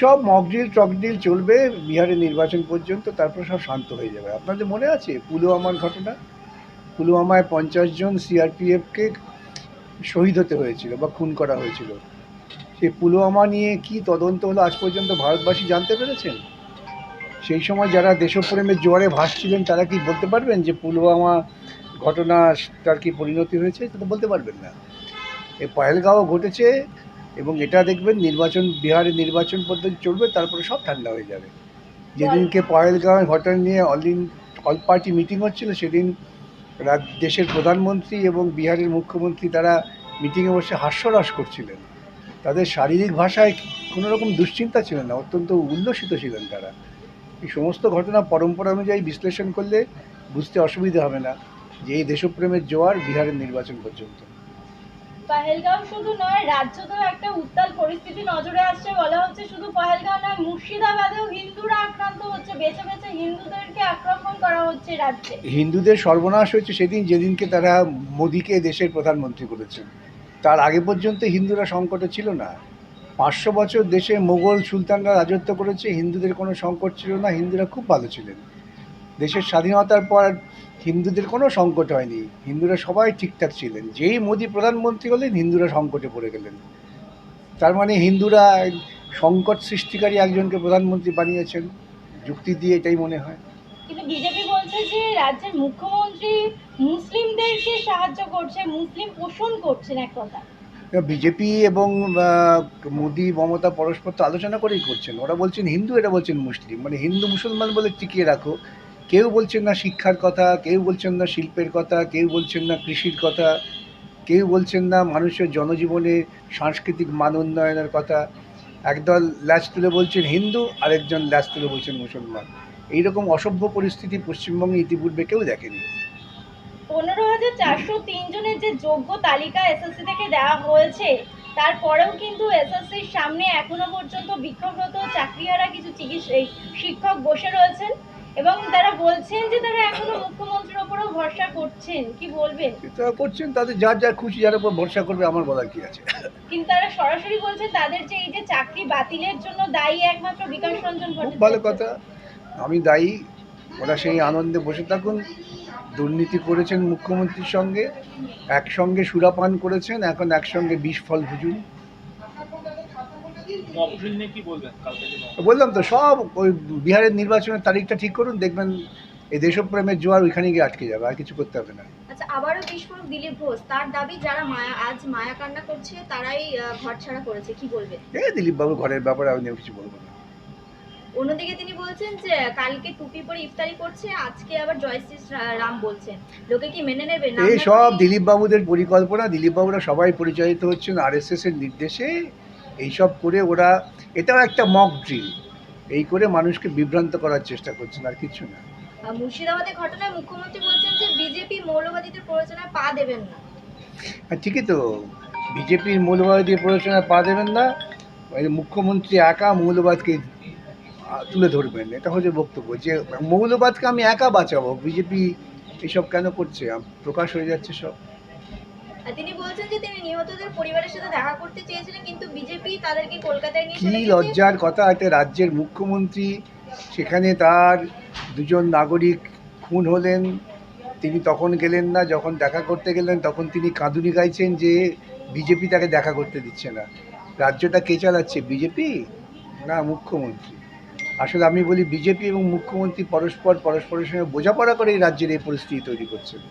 এইসব মকডিল টকডিল চলবে বিহারের নির্বাচন পর্যন্ত, তারপর সব শান্ত হয়ে যাবে। আপনাদের মনে আছে পুলওয়ামার ঘটনা? পুলওয়ামায় পঞ্চাশ জন সিআরপিএফকে শহীদ হতে হয়েছিল বা খুন করা হয়েছিল। সেই পুলওয়ামা নিয়ে কি তদন্ত হলো আজ পর্যন্ত ভারতবাসী জানতে পেরেছেন? সেই সময় যারা দেশপ্রেমের জোয়ারে ভাসছিলেন, তারা কি বলতে পারবেন যে পুলওয়ামা ঘটনা তার কি পরিণতি হয়েছে? তা বলতে পারবেন না। এই পহেলগাঁও ঘটেছে এবং এটা দেখবেন নির্বাচন বিহারের নির্বাচন পদ্ধতি চলবে, তারপরে সব ঠান্ডা হয়ে যাবে। যেদিনকে পহেলগাঁও ঘটনা নিয়ে all in all party meeting হচ্ছিল, সেদিন দেশের প্রধানমন্ত্রী এবং বিহারের মুখ্যমন্ত্রী তারা মিটিংয়ে বসে হাস্যরস করছিলেন। তাদের শারীরিক ভাষায় কোনো রকম দুশ্চিন্তা ছিল না, অত্যন্ত উল্লসিত ছিলেন তারা। এই সমস্ত ঘটনা পরম্পরা অনুযায়ী বিশ্লেষণ করলে বুঝতে অসুবিধা হবে না যে এই দেশপ্রেমের জোয়ার বিহারের নির্বাচন পর্যন্ত। পহেলগাঁও শুধু নয় রাজ্য তো একটা উত্তাল পরিস্থিতি নজরে আসছে বলা হচ্ছে। শুধু পহেলগাঁও নয়, মুর্শিদাবাদেও হিন্দুরা আক্রান্ত হচ্ছে। বেছে বেছে হিন্দুদেরকে আক্রমণ করা হচ্ছে রাজ্যে। হিন্দুদের সর্বনাশ হয়েছে সেদিন, যেদিনকে তারা মোদিকে দেশের প্রধানমন্ত্রী করেছেন। তার আগে পর্যন্ত হিন্দুরা সংকটে ছিল না। পাঁচশো বছর দেশে মোগল সুলতানরা রাজত্ব করেছে, হিন্দুদের কোনো সংকট ছিল না, হিন্দুরা খুব ভালো ছিলেন। দেশের স্বাধীনতার পর হিন্দুদের কোনো সংকট হয়নি। হিন্দুরা সবাই ঠিকঠাক ছিলেন। যেই মোদি প্রধানমন্ত্রী হলেন হিন্দুরা সংকটে পড়ে গেলেন। তার মানে হিন্দুরা সংকট সৃষ্টিকারী একজনকে প্রধানমন্ত্রী বানিয়েছেন। যুক্তি দিয়ে এটাই মনে হয়। কিন্তু বিজেপি বলছে যে রাজ্যের মুখ্যমন্ত্রী মুসলিমদেরকে সাহায্য করছে মুসলিম পোষণ করছেন এক কথা বিজেপি এবং মোদি মমতা পরস্পর তো আলোচনা করেই করছেন। ওরা বলছেন হিন্দু এরা বলছেন মুসলিম। মানে হিন্দু মুসলমান বলে টিকিয়ে রাখো। কেউ বলছেন না শিক্ষার কথা, কেউ বলছেন না শিল্পের কথা, কেউ বলছেন না কৃষির কথা, কেউ বলছেন না মানুষের জনজীবনে সাংস্কৃতিক মান উন্নয়নের কথা। একদল ল্যাচ তুলে বলছেন হিন্দু, আরেকজন ল্যাচ তুলে বলছেন মুসলমান। এইরকম অসভ্য পরিস্থিতি পশ্চিমবঙ্গে ইতিপূর্বে কেউ দেখেনি। পনেরো হাজার চারশো জনের যে যোগ্য তালিকা এসএসসি থেকে দেওয়া হয়েছে, তারপরেও কিন্তু এসএসসির সামনে এখনও পর্যন্ত বিক্ষোভরত চাকরিহারা কিছু চিকিৎসা শিক্ষক বসে রয়েছেন। এবং তারা বলছেন যে তারা এখনও মুখ্যমন্ত্রীর ওপরও ভরসা করছেন। কি বলবেন? তারা করছেন তাদের যার যার খুশি যার উপর ভরসা করবে আমার বলার কি আছে? কিন্তু তারা সরাসরি বলছেন তাদের যে এই যে চাকরি বাতিলের জন্য দায়ী একমাত্র বিকাশ রঞ্জন ভট্টাচার্য। ভালো কথা। আমি দায়ী ওরা সেই আনন্দে বসে থাকুন। দুর্নীতি করেছেন মুখ্যমন্ত্রীর সঙ্গে। একসঙ্গে সুরাপান করেছেন এখন একসঙ্গে বিষ ফল ভুজুন মকড্রিল নিয়ে কি বলবেন কালকে যে mock বললাম তো সব ওই বিহারের নির্বাচনের তারিখটা ঠিক করুন দেখবেন এই দেশপ্রেমের জোয়ার ওইখানে গিয়ে আটকে যাবে আর কিছু করতে হবে না। আচ্ছা আবারও বিস্ফোরক দিলীপ ঘোষ তার দাবি যারা মায়া আজ মায়া কান্না করছে তারাই ঘর ছাড়া করেছে কি বলবেন? এ দিলীপবাবু ঘরের ব্যাপারে আমি কিছু বলব না। অন্যদিকে তিনি বলছেন যে কালকে টুপি পরে ইফতারি করছে আজকে আবার জয় শ্রী রাম বলছেন। লোকে কি মেনে নেবে? নাম এই সব করে- দিলীপবাবুদের পরিকল্পনা দিলীপবাবুরা সবাই পরিচালিত হচ্ছেন আরএসএস এর নির্দেশে। এইসব করে ওরা এটাও একটা মক ড্রিল এই করে মানুষকে বিভ্রান্ত করার চেষ্টা করছেন আর কিছু না। মুর্শিদাবাদের ঘটনায় মুখ্যমন্ত্রী বলছেন যে বিজেপি মৌলবাদীদের প্ররোচনায় পা দেবেন না। আর ঠিকই তো বিজেপির মৌলবাদী প্ররোচনায় পা দেবেন না মুখ্যমন্ত্রী একা মৌলবাদকে তুলে ধরবেন। এটা হচ্ছে বক্তব্য যে মৌলবাদকে আমি একা বাঁচাবো বিজেপি এসব কেন করছে? প্রকাশ হয়ে যাচ্ছে সব। তিনি বলছেন যে তিনি নিহতদের পরিবারের সাথে দেখা করতে চেয়েছিলেন কিন্তু বিজেপি তাদেরকে কলকাতায় নিয়ে কি লজ্জার কথা একটা রাজ্যের মুখ্যমন্ত্রী সেখানে তার দুজন নাগরিক খুন হলেন তিনি তখন গেলেন না যখন দেখা করতে গেলেন তখন তিনি কাঁদুনি গাইছেন যে বিজেপি তাকে দেখা করতে দিচ্ছে না। রাজ্যটা কে চালাচ্ছে বিজেপি না মুখ্যমন্ত্রী। আসলে আমি বলি বিজেপি এবং মুখ্যমন্ত্রী পরস্পর পরস্পরের সঙ্গে বোঝাপড়া করে এই রাজ্যের এই পরিস্থিতি তৈরি করছে।